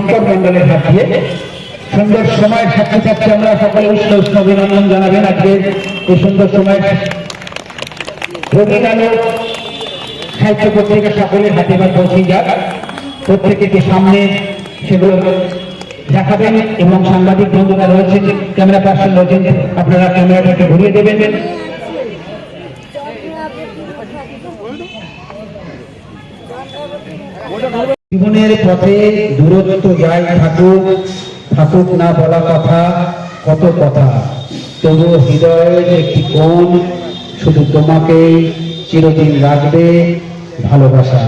শঙ্কর মন্ডলের দিয়ে সুন্দর সময়ের সাথে সাথে আমরা সকলে উষ্ণ উষ্ণ অভিনন্দন জানাবেন আজকে। এই সুন্দর আলো সাহিত্য পত্রিকা সকলের হাতে বা পৌঁছে যাক। প্রত্যেকে সামনে সেগুলো দেখাবেন এবং সাংবাদিক বন্ধুরা রয়েছেন, ক্যামেরা পার্সন রয়েছেন, আপনারা ক্যামেরাটাকে ঘুরিয়ে দেবেন। জীবনের পথে দূরত্ব যাই থাকুক থাকুক না বলা কথা কত কথা। তবু হৃদয়ের একটি কোণ শুধু তোমাকে চিরদিন রাখবে ভালোবাসা।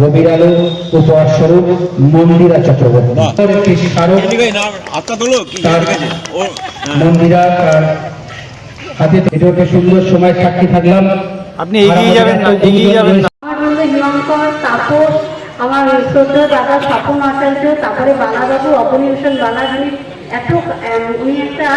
রবির আলো উপহার স্বরূপ মন্দিরা চক্রবর্তী। মন্দিরা তার হাতে ভিডিওটা সুন্দর সময় সাক্ষী থাকলাম। আপনি এগিয়ে যাবেন না এগিয়ে যাবেন না। তাপস আমার শ্রদ্ধা দাদা স্বপন আচার্য, তারপরে বালাবাবু অপনিউশন বালাজি, এত উনি একটা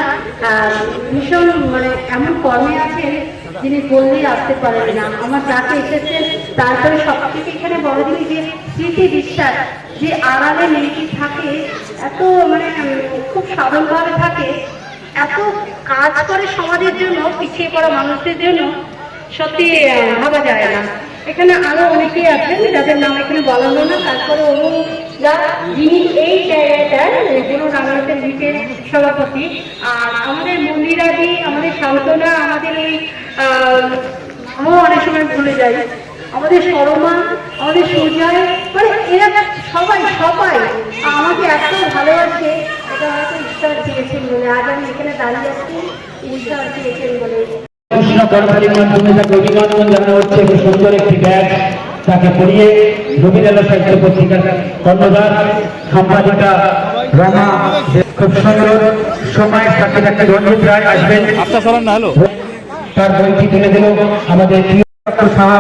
ভীষণ মানে এমন কর্মে আছেন যিনি বললেই আসতে পারেন না। আমার যাকে এসেছেন তারপরে সব থেকে এখানে বড় জিনিস যে স্মৃতি বিশ্বাস, যে আড়ালে মেয়েটি থাকে, এত মানে খুব সাধারণভাবে থাকে, এত কাজ করে সমাজের জন্য, পিছিয়ে পড়া মানুষদের জন্য সত্যি ভাবা যায় না। এখানে আরও অনেকেই আছেন, যাদের নাম এখানে বলা হলো না। তারপরে যিনি এই জায়গাটার গুরু রামনাথের ভিটের সভাপতি। আর আমাদের মন্দিরাদি, আমাদের সান্ত্বনা, আমাদের এই আমিও অনেক সময় ভুলে যাই। আমাদের সরমা আমাদের সুজয় মানে এরা সবাই সবাই আমাকে এত ভালোবাসে এটা হয়তো ঈশ্বর দিয়েছেন বলে। আজ আমি এখানে দাঁড়িয়ে আছি ঈশ্বর দিয়েছেন বলে। কৃষ্ণ কর্মচারীর মাধ্যমে তাকে অভিনন্দন জানানো হচ্ছে খুব সুন্দর একটি ব্যাগ তাকে পড়িয়ে রবীন্দ্রনাথ সাহিত্য পত্রিকার কর্ণধার সম্পাদিকা রমা খুব সুন্দর সময়ের সাথে সাথে রঞ্জিত রায় আসবেন তার বইটি তুলে দিল আমাদের সাহা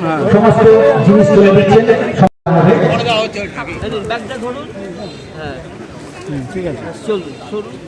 হ্যাঁ সমস্ত জিনিস তুলে দিচ্ছেন ঠিক আছে চলুন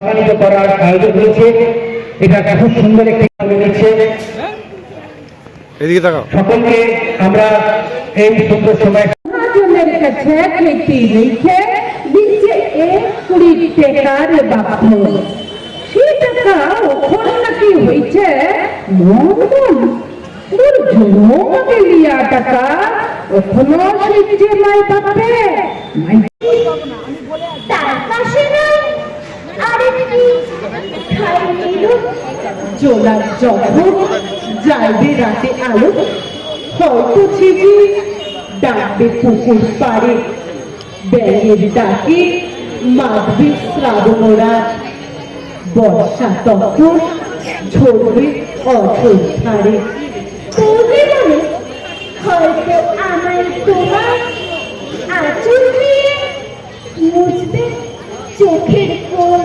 সম্মানিত করার আয়োজন হয়েছে এটা খুব সুন্দর একটি তাকাও। সকলকে আমরা এই সুন্দর সময় টাকা জোলার যখন যাইবে রাতে আলো, হয়তো ছিজি ডাকবে পুকুর পাড়ে। ব্যাঙের ডাকে মাখবে শ্রাবণরা বর্ষা তখন ঝরবে মনে হয়তো আমার তোমার দিয়ে মুছবে চোখের কোণ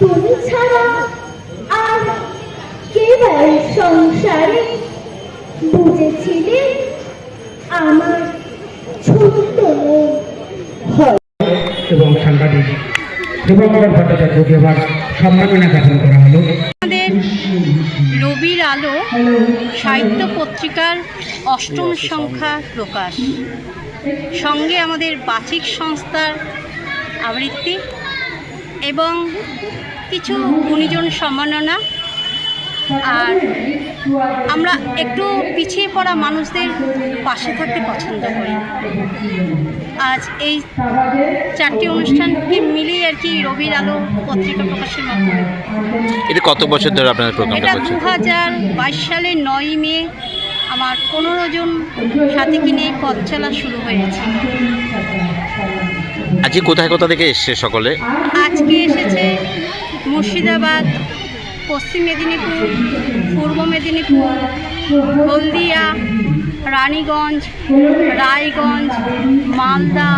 তুমি ছাড়া আর কেবল সংসারে বুঝেছিলে আমার ছোট্ট এবং সাংবাদিক শুভঙ্কর ভট্টাচার্যকে আবার সম্মাননা জ্ঞাপন করা হলো। আমাদের রবির আলো সাহিত্য পত্রিকার অষ্টম সংখ্যা প্রকাশ। সঙ্গে আমাদের বাচিক সংস্থার আবৃত্তি এবং কিছু গুণীজন সম্মাননা। আর আমরা একটু পিছিয়ে পড়া মানুষদের পাশে থাকতে পছন্দ করি। আজ এই চারটি অনুষ্ঠানকে মিলিয়ে আর কি রবির আলো পত্রিকা প্রকাশের মাধ্যমে। এটা কত বছর ধরে আপনারা এটা দু হাজার বাইশ সালের নয়ই মে আমার পনেরো জন সাথীকে নিয়ে পথ চলা শুরু হয়েছে। আজকে কোথায় কোথা থেকে এসছে সকলে? আজকে এসেছে মুর্শিদাবাদ, পশ্চিম মেদিনীপুর, পূর্ব মেদিনীপুর, হলদিয়া, রানীগঞ্জ, রায়গঞ্জ, মালদা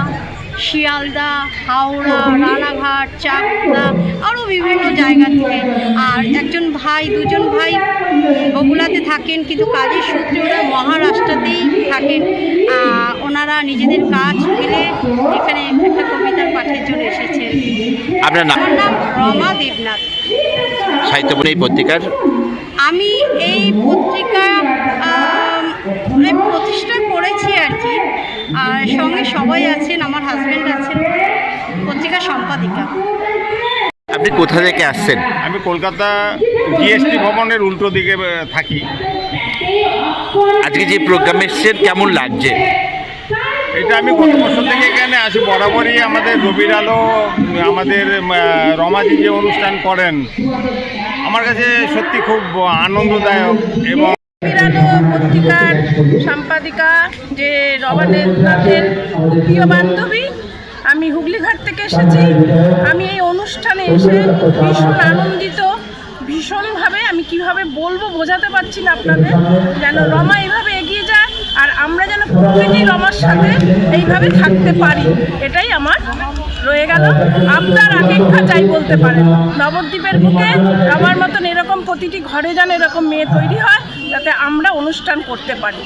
শিয়ালদা হাওড়া রানাঘাট চাকদা আরও বিভিন্ন জায়গা থেকে। আর একজন ভাই দুজন ভাই বগুলাতে থাকেন কিন্তু কাজের সূত্রে ওরা মহারাষ্ট্রতেই থাকেন। ওনারা নিজেদের কাজ ফেলে এখানে একটা কবিতার পাঠের জন্য এসেছেন। আপনার নাম আমার নাম রমা দেবনাথ। সাহিত্যবন এই পত্রিকার? আমি এই পত্রিকা মানে প্রতিষ্ঠা করেছি আর কি। আর সঙ্গে সবাই আছেন আমার হাজব্যান্ড আছেন পত্রিকা সম্পাদিকা। আপনি কোথা থেকে আসছেন? আমি কলকাতা জিএসটি ভবনের উল্টো দিকে থাকি। আজকে যে প্রোগ্রামে এসছেন কেমন লাগছে? এটা আমি গত বছর থেকে এখানে আসি বরাবরই আমাদের রবির আলো আমাদের রমাজি যে অনুষ্ঠান করেন আমার কাছে সত্যি খুব আনন্দদায়ক এবং বিরালো পত্রিকার সম্পাদিকা যে রবার্টের নাথের খুব প্রিয় বান্ধবী, আমি হুগলিঘাট থেকে এসেছি। আমি এই অনুষ্ঠানে এসে ভীষণ আনন্দিত, ভীষণভাবে আমি কীভাবে বলব বোঝাতে পারছি না আপনাদের, যেন রমা এইভাবে এগিয়ে যায় আর আমরা যেন প্রতিটি রমার সাথে এইভাবে থাকতে পারি, এটাই আমার রয়ে গেল। আপনার আকাঙ্ক্ষা যাই বলতে পারেন। নবদ্বীপের বুকে আমার মতন এরকম প্রতিটি ঘরে যেন এরকম মেয়ে তৈরি হয় যাতে আমরা অনুষ্ঠান করতে পারি।